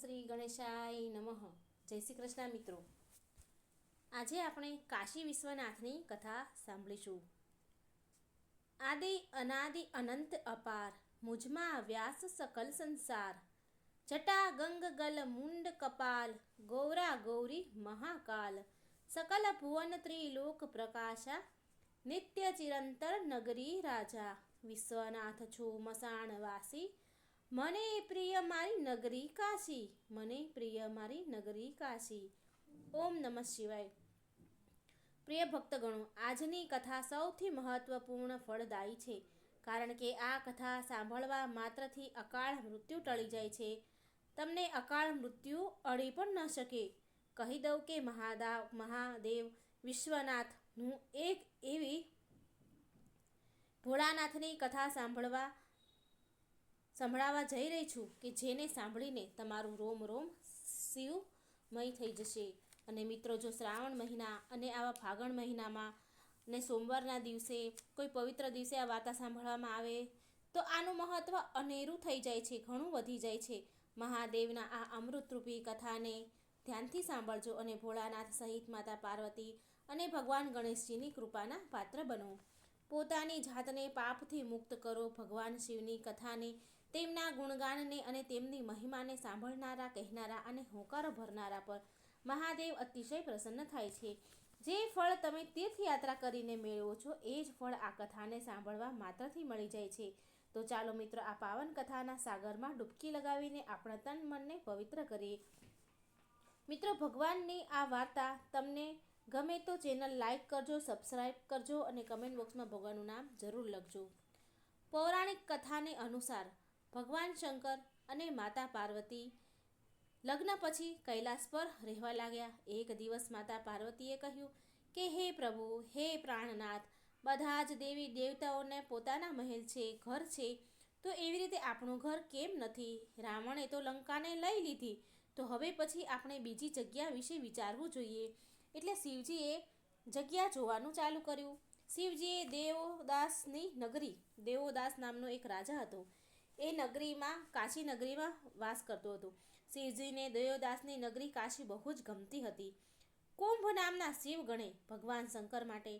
શ્રી ગણેશાય નમઃ. જય શ્રી કૃષ્ણ મિત્રો. આજે આપણે કાશી વિશ્વનાથની કથા સાંભળીશું. આદિ અનાદિ અનંત અપાર, મુજમાં વ્યાસ સકલ સંસાર. જટા ગંગ ગલ મુંડ કપાલ, ગૌરા ગૌરી મહાકાલ. સકલ ભુવન ત્રિલોક પ્રકાશા, નિત્ય ચિરંતર નગરી રાજા. વિશ્વનાથ છું મસાણવાસી મને પ્રિય મારી નગરી કાશી. મને પ્રિય મારી નગરી કાશી. ઓમ નમઃ શિવાય. પ્રિય ભક્તગણો, આજની કથા સૌથી મહત્વપૂર્ણ ફળદાયી છે, કારણ કે આ કથા સાંભળવા માત્રથી અકાળ મૃત્યુ ટળી જાય છે. તમને અકાળ મૃત્યુ અડી પણ ન શકે. કહી દઉં કે મહાદાવ મહાદેવ વિશ્વનાથનું એક એવી ભોળાનાથની કથા સાંભળવા સંભળાવવા જઈ રહી છું કે જેને સાંભળીને તમારું રોમ રોમ શિવમય થઈ જશે. અને મિત્રો, જો શ્રાવણ મહિના અને આવા ફાગણ મહિનામાં ને સોમવારના દિવસે કોઈ પવિત્ર દિવસે આ વાર્તા સાંભળવામાં આવે, તો આનું મહત્ત્વ અનેરું થઈ જાય છે, ઘણું વધી જાય છે. મહાદેવના આ અમૃતરૂપી કથાને ધ્યાનથી સાંભળજો અને ભોળાનાથ સહિત માતા પાર્વતી અને ભગવાન ગણેશજીની કૃપાના પાત્ર બનો. પોતાની જાતને પાપથી મુક્ત કરો. ભગવાન શિવની કથાને તેમના ગુણગાનને અને તેમની મહિમાને સાંભળનારા, કહેનારા અને હોંકારો ભરનારા પર મહાદેવ અતિશય પ્રસન્ન થાય છે. જે ફળ તમે તીર્થયાત્રા કરીને મેળવો છો, એ જ ફળ આ કથાને સાંભળવા માત્રથી મળી જાય છે. તો ચાલો મિત્રો, આ પાવન કથાના સાગરમાં ડૂબકી લગાવીને આપણા તન મનને પવિત્ર કરીએ. મિત્રો, ભગવાનની આ વાર્તા તમને ગમે તો ચેનલ લાઈક કરજો સબસ્ક્રાઈબ કરજો અને કમેન્ટ બોક્સમાં ભગવાનનું નામ જરૂર લખજો. પૌરાણિક કથાને અનુસાર ભગવાન શંકર અને માતા પાર્વતી લગ્ન પછી કૈલાસ પર રહેવા લાગ્યા. એક દિવસ માતા પાર્વતીએ કહ્યું કે, હે પ્રભુ, હે પ્રાણનાથ, બધા જ દેવી દેવતાઓને પોતાના મહેલ છે, ઘર છે, તો એવી રીતે આપણું ઘર કેમ નથી? રાવણે તો લંકાને લઈ લીધી. તો હવે પછી આપણે બીજી જગ્યા વિશે વિચારવું જોઈએ. એટલે શિવજીએ જગ્યા જોવાનું ચાલુ કર્યું. શિવજીએ દેવોદાસની નગરી, દેવોદાસ નામનો એક રાજા હતો. એ નગરીમાં, કાશી નગરીમાં વાસ કરતો હતો. શિવજીને દયોદાસની નગરી કાશી બહુ જ ગમતી હતી. કુંભ નામના શિવ ગણે ભગવાન શંકર માટે,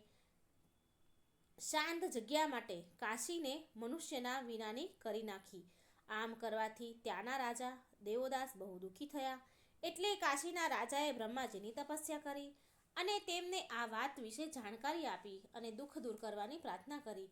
શાંત જગ્યા માટે કાશીને મનુષ્યના વિનાની કરી નાખી. આમ કરવાથી ત્યાંના રાજા દેવોદાસ બહુ દુઃખી થયા. એટલે કાશીના રાજાએ બ્રહ્માજીની તપસ્યા કરી અને તેમને આ વાત વિશે જાણકારી આપી અને દુઃખ દૂર કરવાની પ્રાર્થના કરી.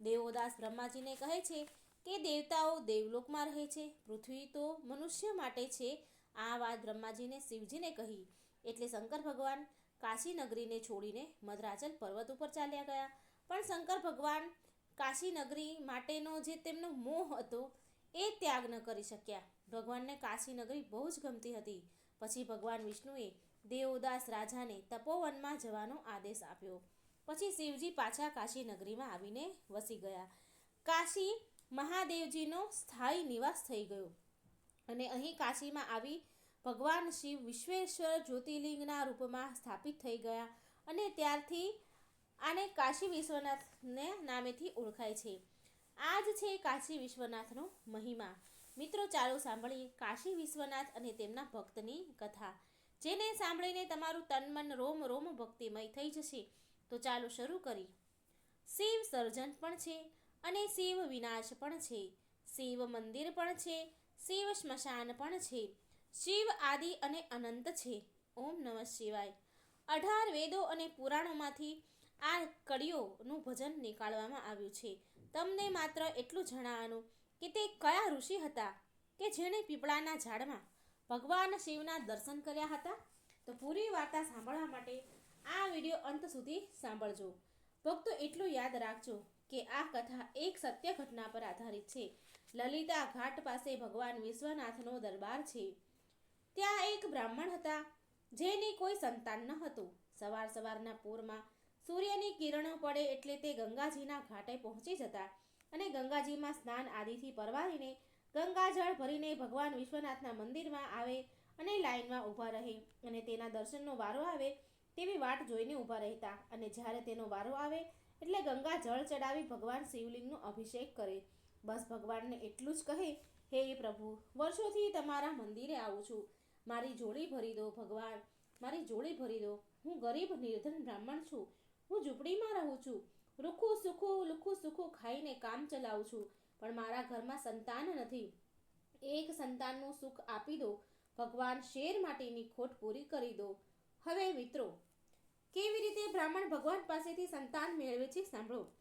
દેવોદાસ બ્રહ્માજીને કહે છે કે દેવતાઓ દેવલોકમાં રહે છે. પૃથ્વી તો મનુષ્ય માટે છે. આ વાત બ્રહ્માજીને શિવજીને કહી. એટલે શંકર ભગવાન કાશી નગરીને છોડીને મધરાચલ પર્વત ઉપર ચાલ્યા ગયા. પણ શંકર ભગવાન કાશી નગરી માટેનો જે તેમનો મોહ હતો, એ ત્યાગ ન કરી શક્યા. ભગવાનને કાશી નગરી બહુ જ ગમતી હતી. પછી ભગવાન વિષ્ણુએ દેવદાસ રાજાને તપોવનમાં જવાનો આદેશ આપ્યો. પછી શિવજી પાછા કાશી નગરીમાં આવીને વસી ગયા. કાશી મહાદેવજીનો સ્થાયી નિવાસ થઈ ગયો. અને અહીં કાશીમાં આવી ભગવાન શિવ વિશ્વેશ્વર જ્યોતિર્લિંગના રૂપમાં સ્થાપિત થઈ ગયા અને ત્યારથી આને કાશી વિશ્વનાથને નામેથી ઓળખાય છે. આ જ છે કાશી વિશ્વનાથનો મહિમા. મિત્રો, ચાલો સાંભળીએ કાશી વિશ્વનાથ અને તેમના ભક્તની કથા. જેને સાંભળીને તમારું તન મન રોમ રોમ ભક્તિમય થઈ જશે. તો ચાલો શરૂ કરી શિવ સર્જન પણ છે. અને શિવ વિનાશ પણ છે. શિવ મંદિર પણ છે. શિવ સ્મશાન પણ છે. શિવ આદિ અને અનંત છે. ઓમ નમઃ શિવાય. અઢાર વેદો અને પુરાણોમાંથી આ કડીઓનું ભજન નીકાળવામાં આવ્યું છે. તમને માત્ર એટલું જણાવવાનું કે તે કયા ઋષિ હતા કે જેણે પીપળાના ઝાડમાં ભગવાન શિવના દર્શન કર્યા હતા? તો પૂરી વાર્તા સાંભળવા માટે આ વીડિયો અંત સુધી સાંભળજો. ભક્તો, એટલું યાદ રાખજો. કે આ કથા એક સત્ય ઘટના પર આધારિત છે. લલિતા ઘાટ પાસે ભગવાન વિશ્વનાથનો દરબાર છે. ત્યાં એક બ્રાહ્મણ હતા, જેની કોઈ સંતાન ન હતું. સવાર સવારના પૂરમાં સૂર્યની કિરણો પડે એટલે તે ગંગાજીના ઘાટે પહોંચી જતા અને ગંગાજીમાં સ્નાન આદિથી પરવારીને ગંગાજળ ભરીને ભગવાન વિશ્વનાથના મંદિરમાં આવે અને લાઇનમાં ઊભા રહે અને તેના દર્શનનો વારો આવે તેવી વાટ જોઈને ઊભા રહેતા. અને જ્યારે તેનો વારો આવે એટલે ગંગા જળ ચડાવી ભગવાન શિવલિંગનો અભિષેક કરે. બસ ભગવાનને એટલું જ કહે, હે પ્રભુ, વર્ષોથી તમારા મંદિરે આવું છું. મારી જોડી ભરી દો ભગવાન, મારી જોડી ભરી દો. હું ગરીબ, નિર્ધન બ્રાહ્મણ છું. હું ઝૂંપડીમાં રહું છું. રૂખું, સુખું, લુખું, સુખું ખાઈને કામ ચલાવું છું. પણ મારા ઘરમાં સંતાન નથી. એક સંતાનનું સુખ આપી દો. ભગવાન શેર માટેની ખોટ પૂરી કરી દો. હવે મિત્રો કેવી રીતે બ્રાહ્મણ ભગવાન પાસેથી સંતાન મેળવે છે સાંભળો.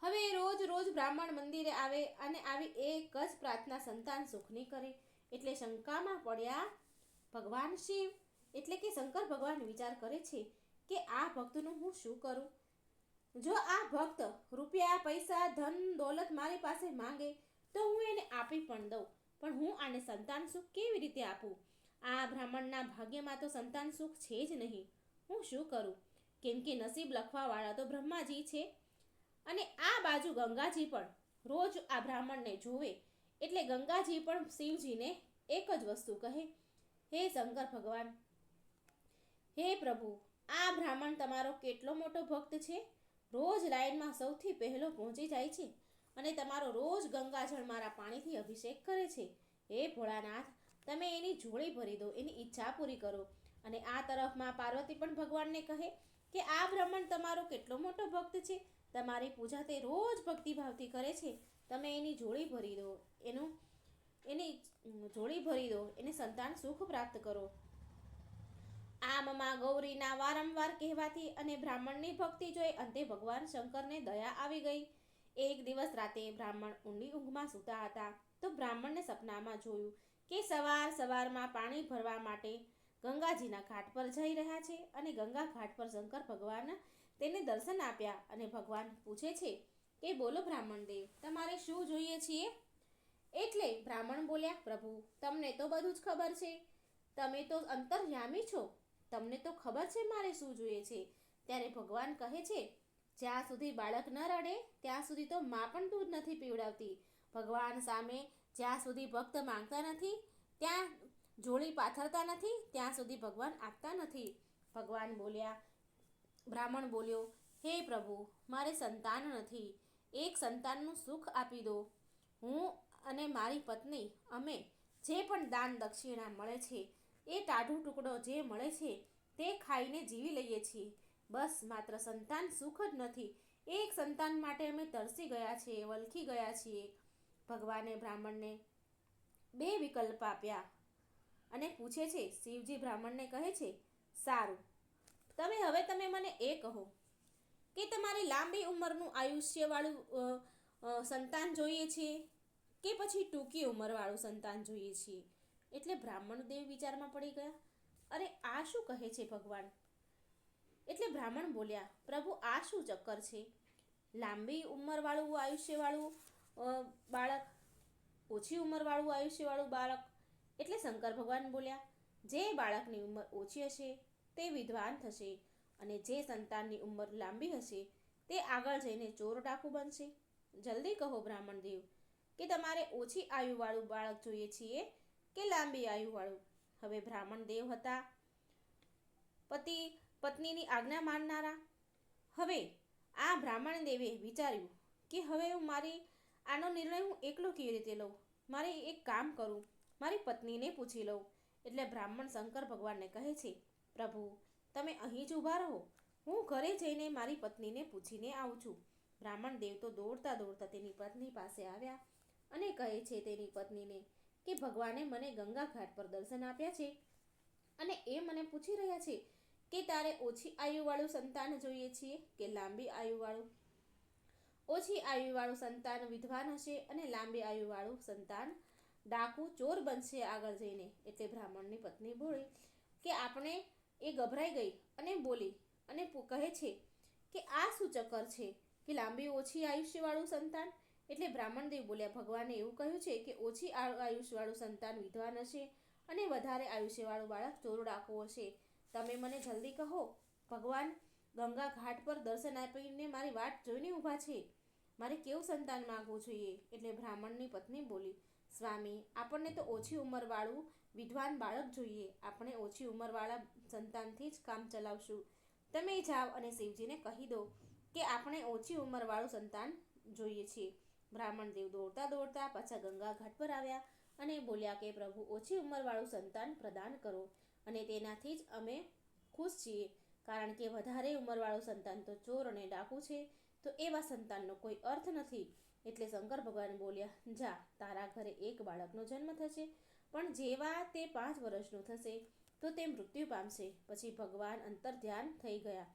હવે રોજ રોજ બ્રાહ્મણ મંદિરે આવે અને આવી એક જ પ્રાર્થના સંતાન સુખની કરે. એટલે શંકામાં પડ્યા ભગવાન શિવ. એટલે કે શંકર ભગવાન વિચાર કરે છે કે આ ભક્તનું હું શું કરું? જો આ ભક્ત રૂપિયા, પૈસા, ધન, દોલત મારી પાસે માંગે તો હું એને આપી પણ દઉં. પણ હું આને સંતાન સુખ કેવી રીતે આપું? આ બ્રાહ્મણના ભાગ્યમાં તો સંતાન સુખ છે જ નહીં. હું શું કરું? કેમ કે નસીબ લખવાવાળા તો બ્રહ્માજી છે. અને આ બાજુ ગંગાજી પણ રોજ આ બ્રાહ્મણને જોવે એટલે ગંગાજી પણ શિવજીને એક જ વસ્તુ કહે. હે શંકર ભગવાન, હે પ્રભુ, આ બ્રાહ્મણ તમારો કેટલો મોટો ભક્ત છે? રોજ લાઈનમાં સૌથી પહેલો પહોંચી જાય છે અને તમારો રોજ ગંગાજળ મારા પાણીથી અભિષેક કરે છે. હે ભોળાનાથ, તમે એની જોડી ભરી દો, એની ઈચ્છા પૂરી કરો. અને આ તરફમાં પાર્વતી પણ ભગવાનને કહે કે આ બ્રાહ્મણ તમારો કેટલો મોટો ભક્ત છે. તમારી પૂજા તે રોજ ભક્તિભાવથી કરે છે. તમે એની જોડી ભરી દો. એનું, એની જોડી ભરી દો. એને સંતાન સુખ પ્રાપ્ત કરો. આમમાં ગૌરીના વારંવાર કહેવાથી અને બ્રાહ્મણની ભક્તિ જોઈ અંતે ભગવાન શંકરને દયા આવી ગઈ. એક દિવસ રાતે બ્રાહ્મણ ઊંડી ઊંઘમાં સૂતા હતા. તો બ્રાહ્મણને સપનામાં જોયું કે સવાર સવારમાં પાણી ભરવા માટે ગંગાજીના ઘાટ પર જઈ રહ્યા છે અને ગંગા ઘાટ પર શંકર ભગવાન તેને દર્શન આપ્યા અને ભગવાન પૂછે છે કે બોલો બ્રાહ્મણ દેવ, તમારે શું જોઈએ છીએ? એટલે બ્રાહ્મણ બોલ્યા, પ્રભુ, તમને તો બધું જ ખબર છે. તમે તો અંતર્યામી છો. તમને તો ખબર છે મારે શું જોઈએ છે. ત્યારે ભગવાન કહે છે, જ્યાં સુધી બાળક ન રડે, ત્યાં સુધી તો મા પણ દૂધ નથી પીવડાવતી. ભગવાન સામે જ્યાં સુધી ભક્ત માંગતા નથી, ત્યાં જોડી પાથરતા નથી, ત્યાં સુધી ભગવાન આપતા નથી. ભગવાન બોલ્યા, બ્રાહ્મણ બોલ્યો, હે પ્રભુ, મારે સંતાન નથી. એક સંતાનનું સુખ આપી દો. હું અને મારી પત્ની, અમે જે પણ દાન દક્ષિણા મળે છે, એ ટાઢું ટુકડો જે મળે છે, તે ખાઈને જીવી લઈએ છીએ. બસ, માત્ર સંતાન સુખ જ નથી. એક સંતાન માટે અમે તરસી ગયા છીએ, વલખી ગયા છીએ. ભગવાને બ્રાહ્મણને બે વિકલ્પ આપ્યા. અને પૂછે છે, શિવજી બ્રાહ્મણને કહે છે, સારું, તમે હવે તમે મને એ કહો કે તમારે લાંબી ઉંમરનું આયુષ્યવાળું સંતાન જોઈએ છે કે પછી ટૂંકી ઉંમરવાળું સંતાન જોઈએ છીએ એટલે બ્રાહ્મણ દેવ વિચારમાં પડી ગયા. અરે, આ શું કહે છે ભગવાન? એટલે બ્રાહ્મણ બોલ્યા, પ્રભુ, આ શું ચક્કર છે? લાંબી ઉંમરવાળું આયુષ્યવાળું બાળક, ઓછી ઉંમરવાળું આયુષ્યવાળું બાળક એટલે શંકર ભગવાન બોલ્યા, જે બાળકની ઉંમર ઓછી હશે, તે વિદ્વાન થશે અને જે સંતાનની ઉંમર લાંબી હશે, તે આગળ જઈને ચોર ડાકુ બનશે. જલ્દી કહો બ્રાહ્મણ દેવ, કે તમારે ઓછી આયુવાળું બાળક જોઈએ છીએ કે લાંબી આયુવાળું? હવે બ્રાહ્મણ દેવ હતા. પતિ, પત્નીની આજ્ઞા માનનારા. હવે આ બ્રાહ્મણ દેવે વિચાર્યું કે હવે હું મારી, આનો નિર્ણય હું એકલો કેવી રીતે લઉં? મારે એક કામ કરું. મારી પત્નીને પૂછી લઉં. એટલે બ્રાહ્મણ શંકર ભગવાનને કહે છે, પ્રભુ, તમે અહીં જ ઊભા રહો. હું ઘરે જઈને મારી પત્નીને પૂછીને આવું છું. બ્રાહ્મણ દેવ તો દોડતા દોડતા તેની પત્ની પાસે આવ્યા અને કહે છે તેની પત્નીને કે, ભગવાને મને ગંગા ઘાટ પર દર્શન આપ્યા છે અને એ મને પૂછી રહ્યા છે કે તારે ઓછી આયુવાળું સંતાન જોઈએ છીએ કે લાંબી આયુવાળું? ઓછી આયુવાળું સંતાન વિદ્વાન હશે અને લાંબી આયુવાળું સંતાન ડાકુ ચોર બનશે આગળ જઈને. એટલે બ્રાહ્મણની પત્ની બોલી કે આપણે એ ગભરાઈ ગઈ અને બોલી અને કહે છે કે આ શું ચક્કર છે? કે લાંબી ઓછી આયુષ્યવાળું સંતાન? એટલે બ્રાહ્મણદેવ બોલ્યા, ભગવાને એવું કહ્યું છે કે ઓછી આયુષ્યવાળું સંતાન વિધવાન હશે અને વધારે આયુષ્યવાળું બાળક ચોર ડાકુ હશે તમે મને જલ્દી કહો, ભગવાન ગંગા ઘાટ પર દર્શન આપીને મારી વાટ જોઈને ઊભા છે. મારે કેવું સંતાન માંગવું જોઈએ? એટલે બ્રાહ્મણની પત્ની બોલી સ્વામી, આપણને તો ઓછી ઉંમરવાળું વિદ્વાન બાળક જોઈએ. આપણે ઓછી ઉંમરવાળા સંતાનથી જ કામ ચલાવશું. તમે જાઓ અને શિવજીને કહી દો કે આપણે ઓછી ઉંમરવાળું સંતાન જોઈએ છીએ. બ્રાહ્મણ દેવ દોડતા દોડતા પાછા ગંગા ઘાટ પર આવ્યા અને બોલ્યા કે, પ્રભુ, ઓછી ઉંમરવાળું સંતાન પ્રદાન કરો અને તેનાથી જ અમે ખુશ છીએ. કારણ કે વધારે ઉંમરવાળું સંતાન તો ચોર અને ડાકુ છે, તો એવા સંતાનનો કોઈ અર્થ નથી. એટલે શંકર ભગવાન બોલ્યા, જા, તારા ઘરે એક બાળકનો જન્મ થશે, પણ જેવા તે પાંચ વર્ષનું થશે, તો તે મૃત્યુ પામશે. પછી ભગવાન અંતર ધ્યાન થઈ ગયા.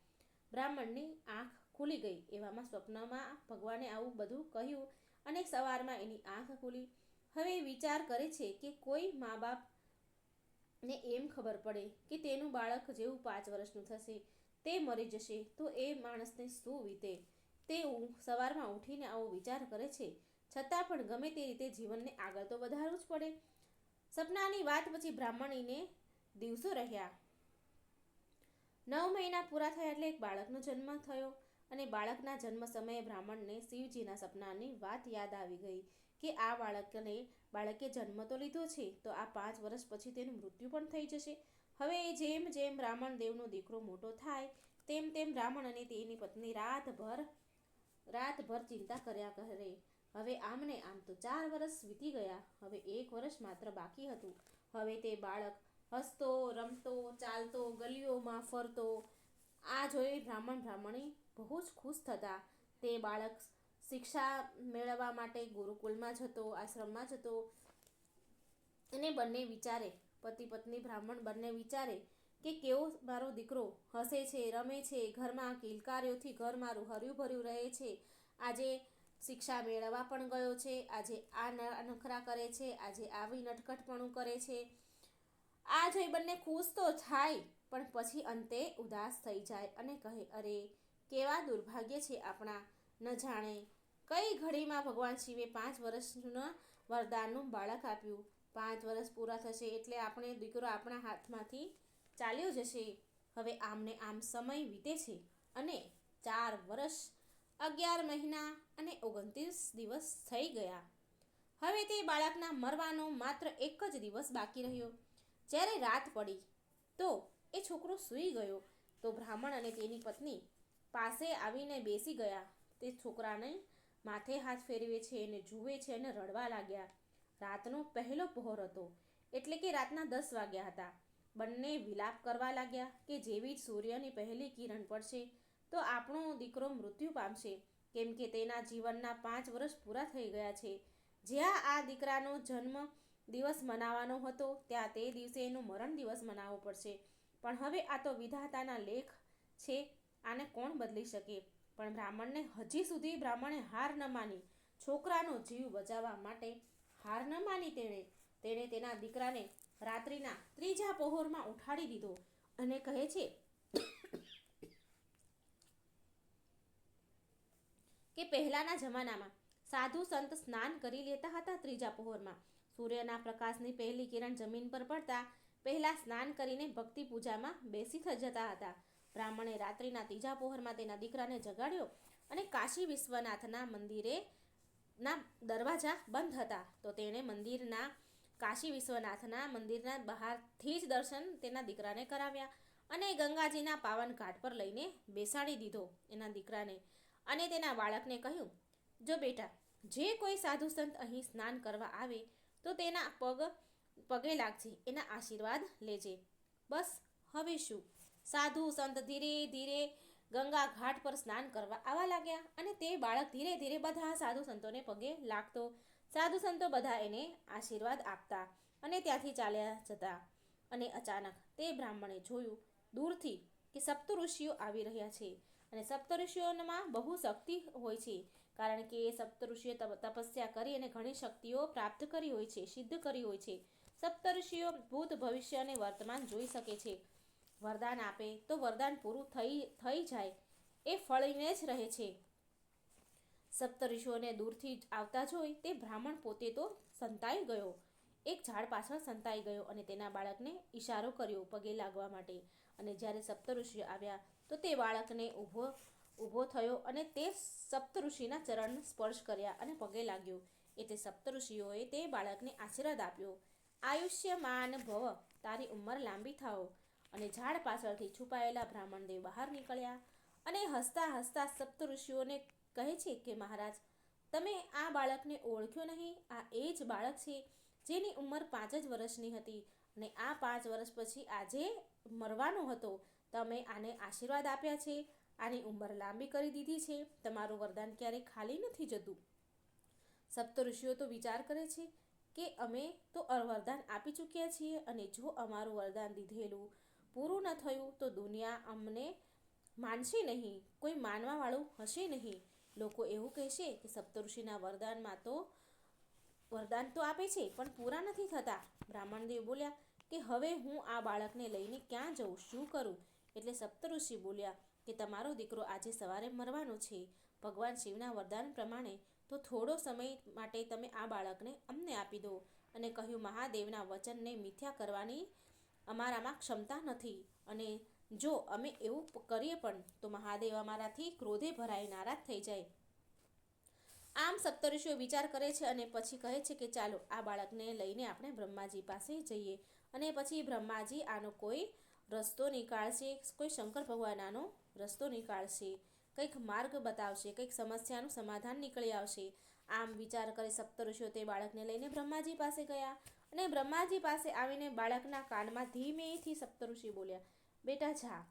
બ્રાહ્મણની આંખ ખુલી ગઈ. એવામાં સ્વપ્નમાં ભગવાને આવું બધું કહ્યું અને સવારમાં એની આંખ ખુલી. હવે વિચાર કરે છે કે કોઈ મા બાપ ને એમ ખબર પડે કે તેનું બાળક જેવું પાંચ વર્ષનું થશે, તે મરી જશે, તો એ માણસને શું વીતે? તે સવારમાં ઉઠીને આવો વિચાર કરે છે. છતાં પણ ગમે તે રીતે જીવનને આગળ તો વધારવું જ પડે. સપનાની વાત પછી બ્રાહ્મણીને દિવસો રહ્યા. નવ મહિના પૂરા થયા એટલે એક બાળકનો જન્મ થયો અને બાળકના જન્મ સમયે બ્રાહ્મણને શિવજીના સપનાની વાત યાદ આવી ગઈ કે આ બાળકને, બાળકે જન્મ તો લીધો છે તો આ પાંચ વર્ષ પછી તેનું મૃત્યુ પણ થઈ જશે. હવે જેમ જેમ બ્રાહ્મણ દેવનો દીકરો મોટો થાય, તેમ તેમ બ્રાહ્મણ અને તેની પત્ની રાતભર રાતભર ચિંતા કર્યા કરે હવે આમને આમ તો ચાર વર્ષ વીતી ગયા. હવે એક વર્ષ માત્ર બાકી હતું. હવે તે બાળક હસતો, રમતો, ચાલતો, ગલીઓમાં ફરતો, આ જોઈ બ્રાહ્મણ બ્રાહ્મણી બહુ જ ખુશ થતા. તે બાળક શિક્ષા મેળવવા માટે ગુરુકુળમાં જતો, આશ્રમમાં જતો. અને બંને વિચારે પતિ પત્ની બ્રાહ્મણ બંને વિચારે કે કેવો મારો દીકરો હસે છે, રમે છે, ઘરમાં કિલકારીઓથી ઘર મારું હર્યું ભર્યું રહે છે. આજે શિક્ષા મેળવવા પણ ગયો છે, આજે આ નખરા કરે છે, આજે આવી નટખટપણું કરે છે. આ જોઈ બંને ખુશ તો થાય, પણ પછી અંતે ઉદાસ થઈ જાય અને કહે, અરે, કેવા દુર્ભાગ્ય છે આપણા, ન જાણે કઈ ઘડીમાં ભગવાન શિવે પાંચ વર્ષના વરદાનનું બાળક આપ્યું. પાંચ વર્ષ પૂરા થશે એટલે આપણે દીકરો આપણા હાથમાંથી ચાલ્યો જશે. હવે આમને આમ સમય વીતે છે અને ચાર વર્ષ અગિયાર મહિના અને ઓગણત્રીસ દિવસ થઈ ગયા. હવે તે બાળકના મરવાનો માત્ર એક જ દિવસ બાકી રહ્યો. જ્યારે રાત પડી, તો એ છોકરો સૂઈ ગયો. તો બ્રાહ્મણ અને તેની પત્ની પાસે આવીને બેસી ગયા. તે છોકરાને માથે હાથ ફેરવે છે અને જુએ છે અને રડવા લાગ્યા. રાતનો પહેલો પહોર હતો, એટલે કે રાતના દસ વાગ્યા હતા. બંને વિલાપ કરવા લાગ્યા કે જેવી જ સૂર્યની પહેલી કિરણ પડશે, તો આપણો દીકરો મૃત્યુ પામશે. કેમ કે તેના જીવનના પાંચ વર્ષ પૂરા થઈ ગયા છે. જ્યાં આ દીકરાનો જન્મ દિવસ મનાવવાનો હતો, ત્યાં તે દિવસે એનો મરણ દિવસ મનાવવો પડશે. પણ હવે આ તો વિધાતાના લેખ છે, આને કોણ બદલી શકે? પણ બ્રાહ્મણને હજી સુધી બ્રાહ્મણે હાર ન માની. છોકરાનો જીવ બચાવવા માટે હાર ન માની તેણે. તેણે તેના દીકરાને રાત્રિના ત્રીજા પહોરમાં ઉઠાડી દીધો અને કહે છે કે પહેલાના જમાનામાં સાધુ સંત સ્નાન કરી લેતા હતા ત્રીજા પહોરમાં. સૂર્યના પ્રકાશની પહેલી કિરણ જમીન પર પડતા પહેલા સ્નાન કરીને ભક્તિ પૂજામાં બેસી જતા હતા. બ્રાહ્મણે રાત્રિના ત્રીજા પહોરમાં તેના દીકરાને જગાડ્યો અને કાશી વિશ્વનાથના મંદિરે ના દરવાજા બંધ હતા. તો તેણે મંદિરના કાશી વિશ્વનાથના મંદિરના બહારથી જ દર્શન તેના દીકરાને કરાવ્યા અને ગંગાજીના પાવન ઘાટ પર લઈને બેસાડી દીધો એના દીકરાને. અને તેના બાળકને કહ્યું, જો બેટા, જે કોઈ સાધુ સંત અહીં સ્નાન કરવા આવે, તો તેના પગ, પગે લાગજે, એના આશીર્વાદ લેજે. બસ, હવે શું સાધુ સંત ધીરે ધીરે ગંગા ઘાટ પર સ્નાન કરવા આવવા લાગ્યા અને તે બાળક ધીરે ધીરે બધા સાધુ સંતોને પગે લાગતો સાધુ સંતો બધા એને આશીર્વાદ આપતા અને ત્યાંથી ચાલ્યા જતા. અને અચાનક તે બ્રાહ્મણે જોયું દૂરથી કે સપ્ત ઋષિઓ આવી રહ્યા છે અને સપ્ત ઋષિઓમાં બહુ શક્તિ હોય છે, કારણ કે સપ્ત ઋષિએ તપસ્યા કરી અને ઘણી શક્તિઓ પ્રાપ્ત કરી હોય છે, સિદ્ધ કરી હોય છે. સપ્ત ઋષિઓ ભૂત ભવિષ્ય અને વર્તમાન જોઈ શકે છે. વરદાન આપે તો વરદાન પૂરું થઈ થઈ જાય. એ ફળીને જ રહે છે. સપ્ત ઋષિઓને દૂરથી આવતા જોઈ તે બ્રાહ્મણ પોતે તો સંતાઈ ગયો. એક ઝાડ પાછળ સંતાઈ ગયો અને તેના બાળકને ઈશારો કર્યો પગે લાગવા માટે. અને જ્યારે સપ્ત ઋષિઓ આવ્યા તો તે બાળકને ઊભો ઊભો થયો અને તે સપ્ત ઋષિના ચરણ સ્પર્શ કર્યા અને પગે લાગ્યો. એટલે સપ્ત ઋષિઓએ તે બાળકને આશીર્વાદ આપ્યો. આયુષ્યમાન ભવ, તારી ઉંમર લાંબી થાઓ. અને ઝાડ પાછળથી છુપાયેલા બ્રાહ્મણદેવ બહાર નીકળ્યા અને હસતા હસતા સપ્ત ઋષિઓને કહે છે કે મહારાજ, તમે આ બાળકને ઓળખ્યો નહીં, આ એ જ બાળક છે જેની ઉંમર પાંચ જ વર્ષની હતી અને આ પાંચ વર્ષ પછી આજે મરવાનો હતો. તમે આને આશીર્વાદ આપ્યા છે, આની ઉંમર લાંબી કરી દીધી છે, તમારું વરદાન ક્યારેય ખાલી નથી જતું. સપ્તઋષિઓ તો વિચાર કરે છે કે અમે તો વરદાન આપી ચૂક્યા છીએ અને જો અમારું વરદાન દીધેલું પૂરું ન થયું તો દુનિયા અમને માનશે નહીં, કોઈ માનવાવાળું હશે નહીં. લોકો એવું કહેશે કે સપ્તઋષિના વરદાનમાં તો, વરદાન તો આપે છે, પણ પૂરા નથી થતા. બ્રાહ્મણદેવ બોલ્યા કે હવે હું આ બાળકને લઈને ક્યાં જઉં? શું કરું? એટલે સપ્તઋષિ બોલ્યા કે તમારો દીકરો આજે સવારે મરવાનો છે. ભગવાન શિવના વરદાન પ્રમાણે તો થોડો સમય માટે તમે આ બાળકને અમને આપી દો. અને કહ્યું, મહાદેવના વચનને મિથ્યા કરવાની અમારામાં ક્ષમતા નથી. અને જો અમે એવું કરીએ પણ, તો મહાદેવ અમારાથી ક્રોધે ભરાઈ નારાજ થઈ જાય. આમ સપ્તઋષિઓ વિચાર કરે છે અને પછી કહે છે કે ચાલો, આ બાળકને લઈને આપણે બ્રહ્માજી પાસે જઈએ. અને પછી બ્રહ્માજી આનો કોઈ રસ્તો નીકાળશે, કોઈ શંકર ભગવાન આનો રસ્તો નીકાળશે. કંઈક માર્ગ બતાવશે, કંઈક સમસ્યાનું સમાધાન નીકળી આવશે. આમ વિચાર કરી સપ્તઋષિઓ તે બાળકને લઈને બ્રહ્માજી પાસે ગયા. અને બ્રહ્માજી પાસે આવીને બાળકના કાનમાં ધીમેથી સપ્તઋષિ બોલ્યા બેટા જા,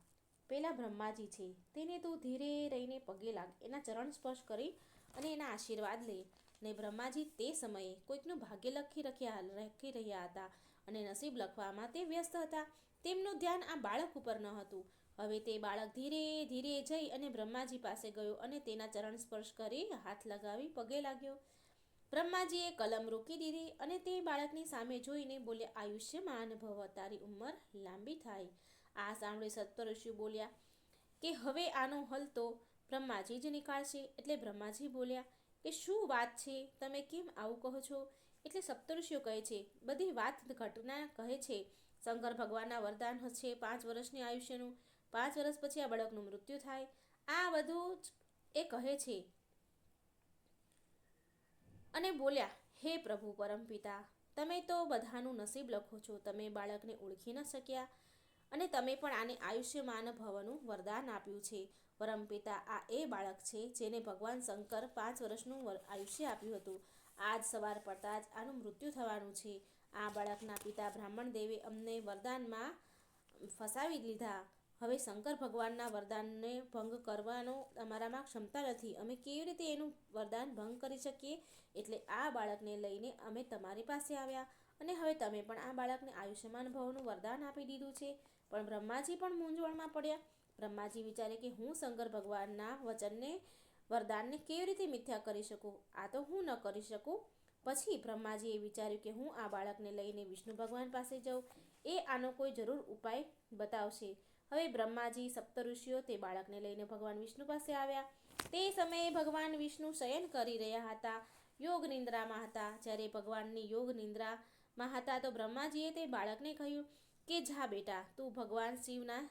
પેલા બ્રહ્માજી છે. તેને તું ધીરે રહીને પગે લાગ, એના ચરણ સ્પર્શ કરી અને એના આશીર્વાદ લે. ને બ્રહ્માજી તે સમયે કોઈકનું ભાગ્ય લખી રખ્યા, લખી રહ્યા હતા અને નસીબ લખવામાં તે વ્યસ્ત હતા. તેમનું ધ્યાન આ બાળક ઉપર ન હતું. હવે તે બાળક ધીરે ધીરે જઈ અને બ્રહ્માજી પાસે ગયો અને તેના ચરણ સ્પર્શ કરી હાથ લગાવી પગે લાગ્યો. બ્રહ્માજીએ કલમ રોકી દીધી અને તે બાળકની સામે જોઈને બોલ્યા, આયુષ્યમાન ભવ તારી ઉંમર લાંબી થાય. આ સાંભળી સત્પઋષિ બોલ્યા, કે હવે આનો હલ તો બ્રહ્માજી જ નીકાળશે. એટલે બ્રહ્માજી બોલ્યા, કે શું વાત છે? તમે કેમ આવું કહો છો? એટલે સપ્તઋષિઓ કહે છે, બધી વાત ઘટના કહે છે. શંકર ભગવાનના વરદાન હશે પાંચ વર્ષની આયુષ્યનું. પાંચ વર્ષ પછી આ બાળકનું મૃત્યુ થાય. આ બધું જ એ કહે છે. અને બોલ્યા, હે પ્રભુ પરમપિતા, તમે તો બધાનું નસીબ લખો છો. તમે બાળકને ઓળખી ન શક્યા. અને તમે પણ આને આયુષ્યમાન ભવનું વરદાન આપ્યું છે. પરમપિતા આ એ બાળક છે જેને ભગવાન શંકર પાંચ વર્ષનું આયુષ્ય આપ્યું હતું. આજ સવાર પડતા જ આનું મૃત્યુ થવાનું છે. આ બાળકના પિતા બ્રાહ્મણ દેવે અમને વરદાનમાં ફસાવી લીધા હવે શંકર ભગવાનના વરદાનને ભંગ કરવાનો અમારામાં ક્ષમતા નથી. અમે કેવી રીતે એનું વરદાન ભંગ કરી શકીએ? એટલે આ બાળકને લઈને અમે તમારી પાસે આવ્યા. અને હવે તમે પણ આ બાળકને આયુષ્યમાન ભવનું વરદાન આપી દીધું છે. પણ બ્રહ્માજી પણ મૂંઝવણમાં પડ્યા. બ્રહ્માજી વિચારે કે હું શંકર ભગવાનના વચનને, વરદાનને કેવી રીતે મિથ્યા કરી શકું? આ તો હું ન કરી શકું. પછી બ્રહ્માજીએ વિચાર્યું કે હું આ બાળકને લઈને વિષ્ણુ ભગવાન પાસે જાઉં. એ આનો કોઈ જરૂર ઉપાય બતાવશે. હવે બ્રહ્માજી સપ્તઋષિઓ તે બાળકને લઈને ભગવાન વિષ્ણુ પાસે આવ્યા. તે સમયે ભગવાન વિષ્ણુ શયન કરી રહ્યા હતા. યોગ નિંદ્રામાં હતા. જ્યારે ભગવાનની યોગ નિંદ્રામાં હતા તો બ્રહ્માજીએ તે બાળકને કહ્યું કે જા બેટા, તું ભગવાન શિવના,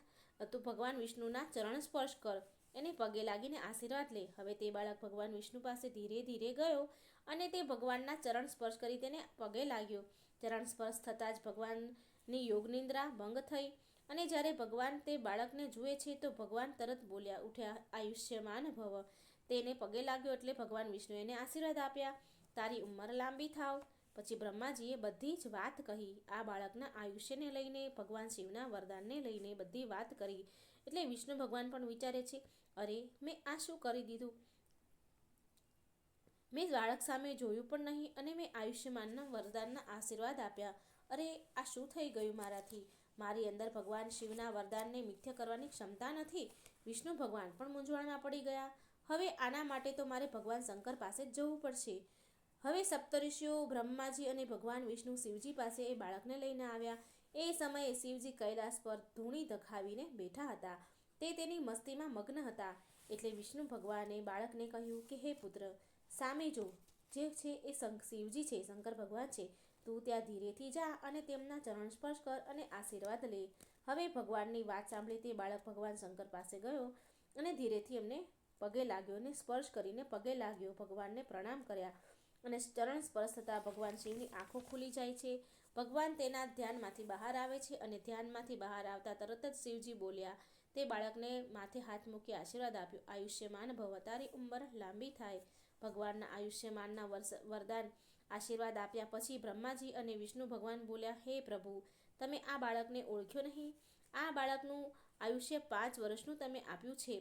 તું ભગવાન વિષ્ણુના ચરણ સ્પર્શ કર. એને પગે લાગીને આશીર્વાદ લે. હવે તે બાળક ભગવાન વિષ્ણુ પાસે ધીરે ધીરે ગયો અને તે ભગવાનના ચરણ સ્પર્શ કરી તેને પગે લાગ્યો. ચરણ સ્પર્શ થતાં જ ભગવાનની યોગનિંદ્રા ભંગ થઈ અને જ્યારે ભગવાન તે બાળકને જુએ છે તો ભગવાન તરત બોલ્યા, ઉઠ્યા, આયુષ્યમાન ભવ. તેને પગે લાગ્યો એટલે ભગવાન વિષ્ણુએ એને આશીર્વાદ આપ્યા. તારી ઉંમર લાંબી થાવ. પછી બ્રહ્માજીએ બધી જ વાત કહી. આ બાળકના આયુષ્યને લઈને, ભગવાન શિવના વરદાનને લઈને બધી વાત કરી. એટલે વિષ્ણુ ભગવાન પણ વિચારે છે, અરે, મેં આ શું કરી દીધું? મેં બાળક સામે જોયું પણ નહીં અને મેં આયુષ્યમાનના વરદાનના આશીર્વાદ આપ્યા. અરે, આ શું થઈ ગયું મારાથી? મારી અંદર ભગવાન શિવના વરદાનને મિથ્ય કરવાની ક્ષમતા નથી. વિષ્ણુ ભગવાન પણ મૂંઝવણમાં પડી ગયા. હવે આના માટે તો મારે ભગવાન શંકર પાસે જ જવું પડશે. હવે સપ્તઋષિઓ બ્રહ્માજી અને ભગવાન વિષ્ણુ શિવજી પાસે એ બાળકને લઈને આવ્યા. એ સમયે શિવજી કૈલાસ પર ધૂણી ધખાવીને બેઠા હતા. તે તેની મસ્તીમાં મગ્ન હતા. એટલે વિષ્ણુ ભગવાને બાળકને કહ્યું કે, હે પુત્ર, સામે જો. જે છે એ શિવજી છે, શંકર ભગવાન છે. તું ત્યાં ધીરેથી જા અને તેમના ચરણ સ્પર્શ કર અને આશીર્વાદ લે. હવે ભગવાનની વાત સાંભળી તે બાળક ભગવાન શંકર પાસે ગયો અને ધીરેથી એમને પગે લાગ્યો અને સ્પર્શ કરીને પગે લાગ્યો. ભગવાનને પ્રણામ કર્યા. અને ચરણ સ્પર્શ થતાં ભગવાન શિવની આંખો ખુલી જાય છે. ભગવાન તેના ધ્યાનમાંથી બહાર આવે છે અને ધ્યાનમાંથી બહાર આવતા તરત જ શિવજી બોલ્યા, તે બાળકને માથે હાથ મૂકી આશીર્વાદ આપ્યો. આયુષ્યમાન ભવ, તારી ઉંમર લાંબી થાય. ભગવાનના આયુષ્યમાનના વરદાન આશીર્વાદ આપ્યા પછી બ્રહ્માજી અને વિષ્ણુ ભગવાન બોલ્યા, હે પ્રભુ, તમે આ બાળકને ઓળખ્યો નહીં? આ બાળકનું આયુષ્ય પાંચ વર્ષનું તમે આપ્યું છે.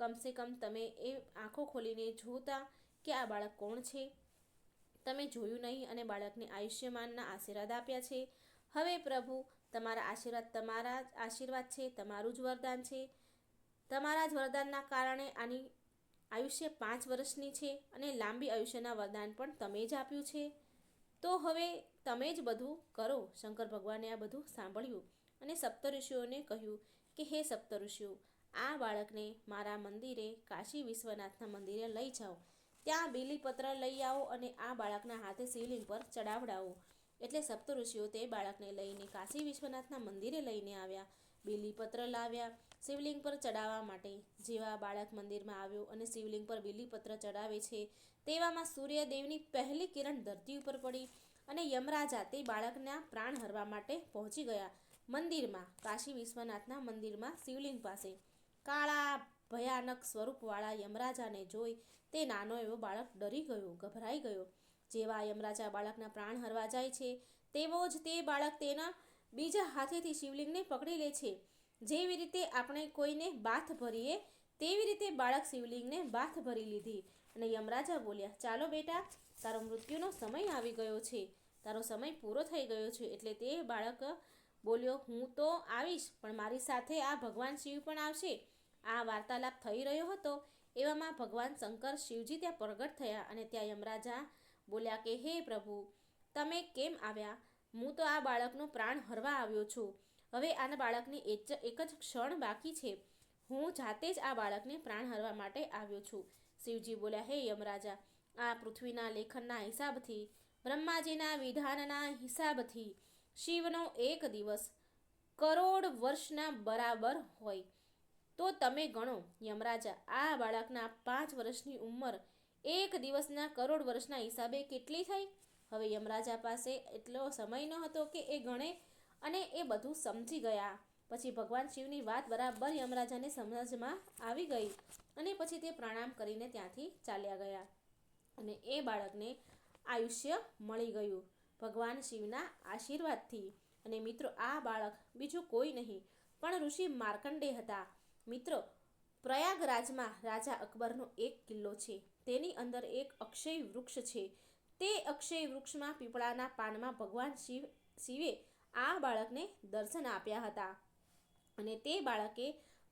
કમસે કમ તમે એ આંખો ખોલીને જોતા કે આ બાળક કોણ છે? તમે જોયું નહીં અને બાળકને આયુષ્યમાનના આશીર્વાદ આપ્યા છે. હવે પ્રભુ, તમારા આશીર્વાદ તમારા જ આશીર્વાદ છે, તમારું જ વરદાન છે. તમારા જ વરદાનના કારણે આની આયુષ્ય પાંચ વર્ષની છે અને લાંબી આયુષ્યના વરદાન પણ તમે જ આપ્યું છે. તો હવે તમે જ બધું કરો, શંકર ભગવાને આ બધું સાંભળ્યું અને સપ્તઋષિઓને કહ્યું કે, હે સપ્તઋષિઓ, આ બાળકને મારા મંદિરે કાશી વિશ્વનાથના મંદિરે લઈ જાઓ. ત્યાં બીલીપત્ર લઈ આવો અને આ બાળકના હાથે શિવલિંગ પર ચડાવડાવો. એટલે સપ્તઋષિઓ તે બાળકને લઈને કાશી વિશ્વનાથના મંદિરે લઈને આવ્યા. બીલીપત્ર લાવ્યા શિવલિંગ પર ચડાવવા માટે. જેવા બાળક મંદિરમાં આવ્યો અને શિવલિંગ પર બીલીપત્ર ચડાવે છે, તેવામાં સૂર્યદેવની પહેલી કિરણ ધરતી ઉપર પડી અને યમરાજા તે બાળકના પ્રાણ હરવા માટે પહોંચી ગયા મંદિરમાં, કાશી વિશ્વનાથના મંદિરમાં શિવલિંગ પાસે. કાળા ભયાનક સ્વરૂપવાળા યમરાજાને જોઈ તે નાનો એવો બાળક ડરી ગયો, ગભરાઈ ગયો. જેવા યમરાજા બાળકના પ્રાણ હરવા જાય છે, તેવો જ તે બાળક તેના બીજા હાથેથી શિવલિંગને પકડી લે છે. જેવી રીતે આપણે કોઈને બાથ ભરીએ, તેવી રીતે બાળક શિવલિંગને બાથ ભરી લીધી. અને યમરાજા બોલ્યા, ચાલો બેટા, તારો મૃત્યુનો સમય આવી ગયો છે. તારો સમય પૂરો થઈ ગયો છે. એટલે તે બાળક બોલ્યો, હું તો આવીશ, પણ મારી સાથે આ ભગવાન શિવ પણ આવશે. આ વાર્તાલાપ થઈ રહ્યો હતો. એવામાં ભગવાન શંકર શિવજી ત્યાં પ્રગટ થયા અને ત્યાં યમરાજા બોલ્યા કે, હે પ્રભુ, તમે કેમ આવ્યા? હું તો આ બાળકનો પ્રાણ હરવા આવ્યો છું. હવે આના બાળકની એક જ ક્ષણ બાકી છે. હું જાતે જ આ બાળકને પ્રાણ હરવા માટે આવ્યો છું. શિવજી બોલ્યા, હે યમરાજા, આ પૃથ્વીના લેખનના હિસાબથી, બ્રહ્માજીના વિધાનના હિસાબથી શિવનો એક દિવસ કરોડ વર્ષના બરાબર હોય. તો તમે ગણો, યમરાજા, આ બાળકના પાંચ વર્ષની ઉંમર એક દિવસના કરોડ વર્ષના હિસાબે કેટલી થઈ? હવે યમરાજા પાસે એટલો સમય ન હતો કે એ ગણે અને એ બધું સમજી ગયા. પછી ભગવાન શિવની વાત બરાબર યમરાજાને સમજમાં આવી ગઈ અને પછી તે પ્રણામ કરીને ત્યાંથી ચાલ્યા ગયા અને એ બાળકને આયુષ્ય મળી ગયું ભગવાન શિવના આશીર્વાદથી. અને મિત્રો, આ બાળક બીજું કોઈ નહીં, પણ ઋષિ માર્કંડે હતા. મિત્રો, પ્રયાગરાજમાં રાજા અકબરનો એક કિલ્લો છે. તેની અંદર એક અક્ષય વૃક્ષ છે. તે અક્ષય વૃક્ષમાં પીપળાના પાનમાં ભગવાન શિવ, શિવે આ બાળકને દર્શન આપ્યા હતા. અને તે બાળકે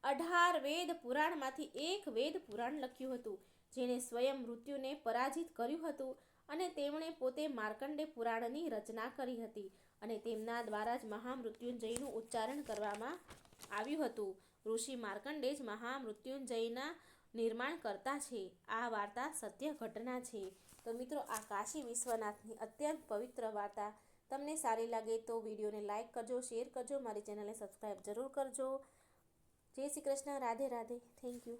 અઢાર વેદ પુરાણમાંથી એક વેદ પુરાણ લખ્યું હતું, જેણે સ્વયં મૃત્યુને પરાજિત કર્યું હતું અને તેમણે પોતે માર્કંડે પુરાણની રચના કરી હતી અને તેમના દ્વારા જ મહામૃત્યુંજયનું ઉચ્ચારણ કરવામાં આવ્યું હતું. ઋષિ માર્કંડે જ મહામૃત્યુંજયના નિર્માણ કરતા છે. આ વાર્તા સત્ય ઘટના છે. તો મિત્રો, આ કાશી વિશ્વનાથની અત્યંત પવિત્ર વાર્તા. તમને સારી લાગે તો વિડીયોને લાઇક કરજો, શેર કરજો, મારી ચેનલને સબસ્ક્રાઈબ જરૂર કરજો. જય શ્રી કૃષ્ણ, રાધે રાધે. Thank you.